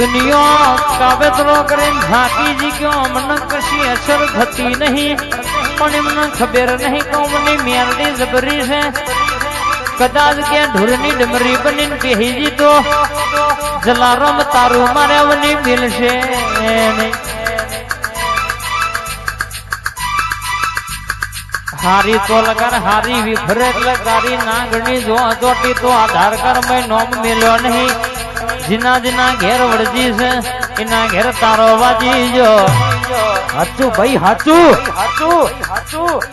દુનિયા કાવેતરો કરીને ઝાંકી ગયો મને કશી અસર થતી નહીં. પણ એમને ખબર નહીં કે મને મેરડી જબરી છે. કદાચ કે ઢોરની ડમરી બનીને પહેરી તો જલારામ તારું મારે વની મિલશે હારી તો લગન હારી વિફરે એટલે તારી નાગણી જો ચોટી તો આધાર કર મેં નોમ મેલ્યો નહીં. જીના જીના ઘેર વળજી છે, એના ઘેર તારો વાજી જો. હાચું ભાઈ, હાચું.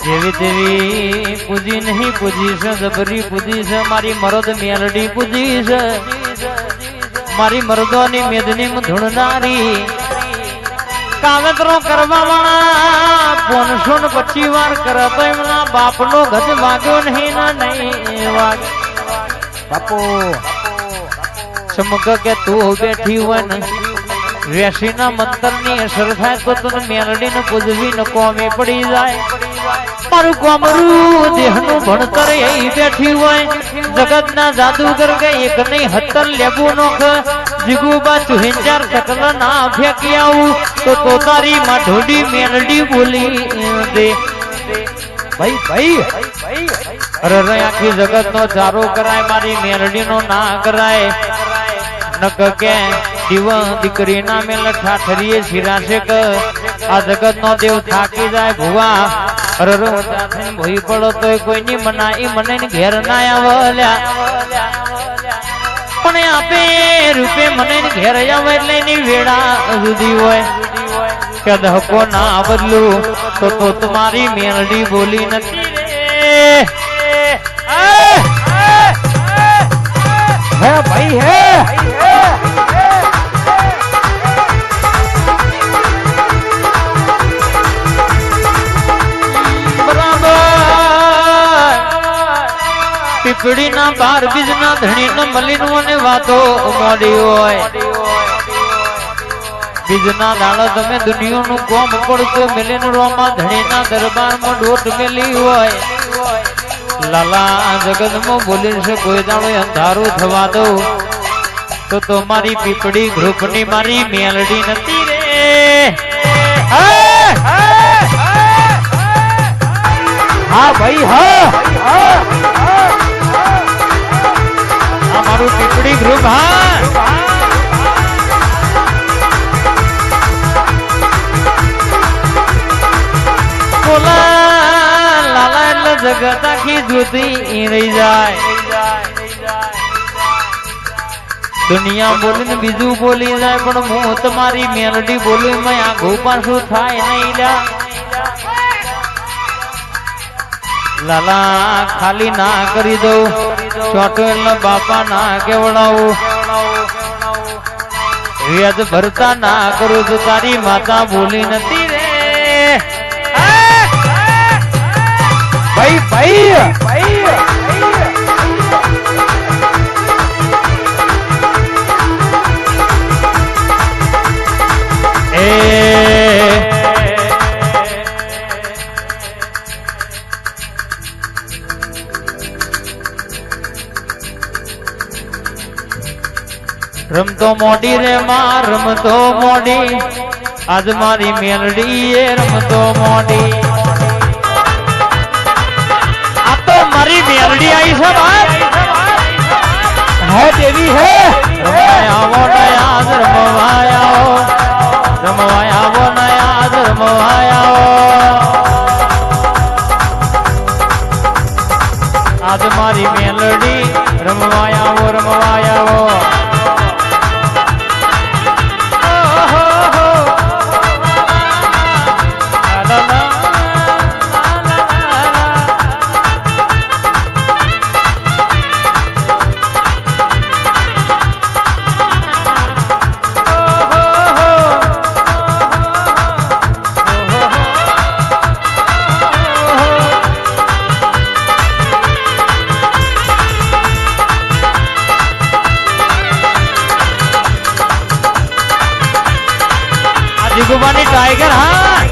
જેવી તેવી પૂજી નહીં, પૂજી છે, જબરી પૂજી છે, મારી મરદ મેલડી પૂજી છે. મારી મરદોની મેદની ધૂણનારી કાવતરો કરવા વાળા પોનસો ને પચી વાર કરતો એમના બાપનો ગજ વાગ્યો નહીં, ના નહીં વાગે બાપુ સમગ કે તું બેઠી હોય ને વેસીના મંતરની અસર થાય તો તને મેલડી ને પૂજવી ન પડી જાય. મારું કોમરું દેહનું ભણતર એ બેઠી હોય. જગતના જાદુગર કે એક નહીં, હતર લેવું નોખ. જીગુબા ચુહિંચાર ચકલ ના ફેંકી આવું. તો તો તારી માં ઢોડી મેલડી બોલી દે. ભાઈ ભાઈ અરે આખી જગત નો ચારો કરાય, મારી મેલડી નો ના કરાય. નક કે શિવ દીકરી ના મેલ ઠાઠરીએ શિરાશે ક આ જગત નો દેવ થાકી જાય ભુવા. અરે રે ઊંચા થઈને ભોઈ પડો તો કોઈની મનાઈ મને ઘેર ના આવલ્યા. પણ આપે રૂપે મને ઘેર આવે એટલે ની વેળા સુધી હોય. કે ધક્કો ના બદલું, તો તો તમારી મેલડી બોલી નથી રે. પીપળીના બાર બીજના ધણીને મલીનું અને વાતો મોડી હોય. બીજના દાડા તમે દુનિયાનું કોમ પડતો મિલિન રોમાં ધણીના દરબારમાં ડોટ મેલી હોય. લાલા જગતમાં બોલી છે, કોઈ દાડો અંધારું થવા દો. તો તો મારી પીપળી ગ્રુપની મારી મેલડી નથી રે. હા ભાઈ, હા. આ મારું પીપળી ગૃહ બોલા જગત આખી જુદી રહી જાય. દુનિયા બોલીને બીજું બોલી જાય, પણ હું તમારી મેલડી બોલી, મેં આઘું પાછું થાય નહીં લ્યા. લાલા, ખાલી ના કરી દઉં. એટલે બાપા ના કેવડાવું? વ્યાજ ભરતા ના કરું તો તારી માતા ભૂલી નથી રે. ભાઈ ભાઈ ભાઈ! રમતો મોડી રે માં, રમતો મોડી. આજ મારી મેલડી એ રમતો મોડી. આ તો મારી મેલડી આવી છે બાપ. હે દેવી, હે. રમવાય આવો નયા રમવાયા રમવાયા વો નયા રમવાયા આજ મારી મેલડી, રમવાયા આવો, રમવાય આવો. જીગુબાની ટાઈગર હા.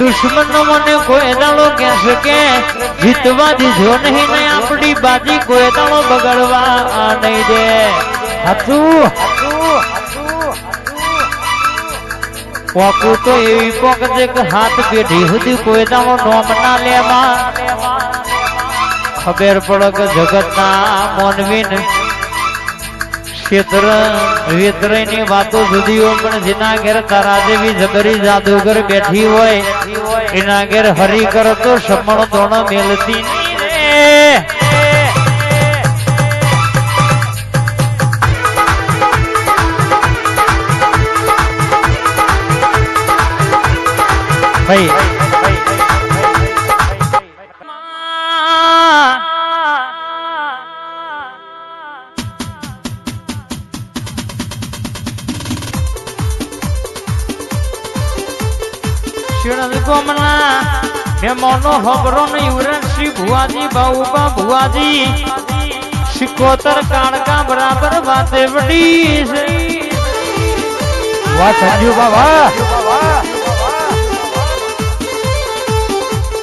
દુશ્મન મને કોઈ દાડો કહેશે કે જીતવા દીધો નહીં ને આપણી બાજી કોઈ દાડો બગડવા નહીં દે. હતું પોકું તો એવી પોક છે કે હાથ પેઢી સુધી કોઈ દાડો નોમ ના લેવા. ખબર પડે કે જગતના મોનવીન ક્ષેત્ર વેતરાયની વાતો જુદીઓ, પણ જેના ઘેર તારા જેવી જબરી જાદુગર બેઠી હોય, એના ઘેર હરી કરતો સમણ ધોણ મેલતી ભાઈ શિણલ ગોમના મહેમાનો હબરો ને યુવરાજશ્રી ભુવાજી બાઉબા ભુવાજી. શિકોતર કાણકા બરાબર વાતે વડી વાહ સંજુ બાબા.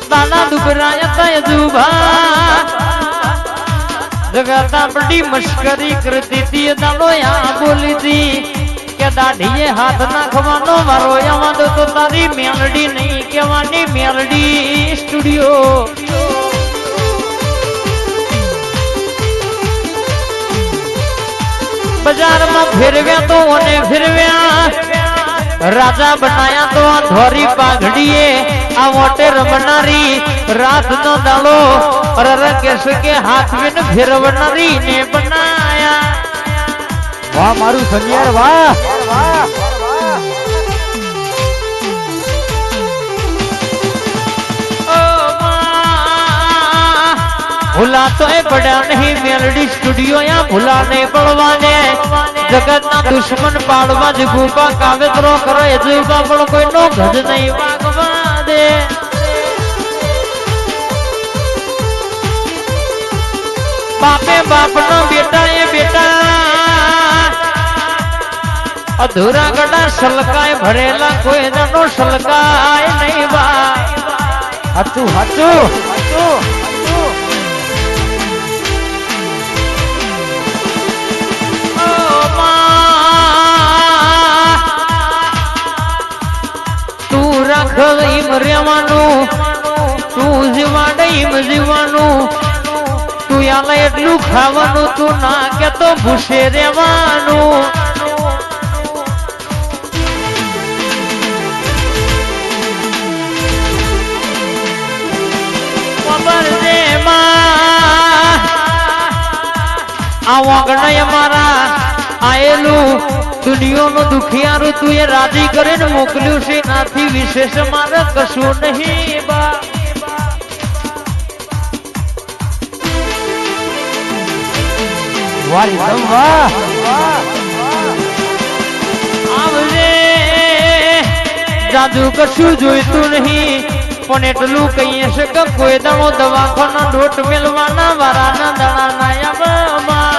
દાના દુબરાયા તય જુભા. જગતા બડી મશ્કરી કરતી તી દાડો યા બોલી તી. દાઢીએ હાથ નાખવાનો મારો યાદ તો તારી મેલડી નહીં કહેવાની મેલડી સ્ટુડિયો બજારમાં ફેરવ્યા તો અને ફેરવ્યા રાજા બનાયા તો આ ધોરી પાઘડીએ આ મોટે રમનારી રાત નો દાડો અરર કેસ કે હાથ વિન ફેરવનારી ને બનાયા વાહ મારું સનિયાર વાહ ઓ માં, ભૂલા તો એ પડ્યા નહીં, મેલડી સ્ટુડિયો યા ભૂલા નહીં પડવાને. જગતના દુશ્મન પાડવા જ ગુપા કાવેતરો એ જુબા પણ કોઈનો ગજ નહીં વાગવા દે. બાપે બાપનો બેટા અધૂરા ગડા સલકાય ભરેલા કોઈ જનો સલકાય નહીં બા. હતું સાચું ઓ માં, તું રાખ ઈમ રેવાનું તું જીવાડે ઈમ જીવાનું. તું યાલે એટલું ખાવાનું તું ના કે તો ભૂસે રેવાનું આયેલું દુનિયાનું દુખિયારું તું એ રાજી કરીને મોકલ્યું છે. નાથી વિશેષ મારે કશું નહીં બા. આવજે. જાદુ કશું જોઈતું નહીં. પણ એટલું કહીએ છે કે કોઈ દાડો દવાખાના ઢોટ મેલવાના વારાના દાડા ના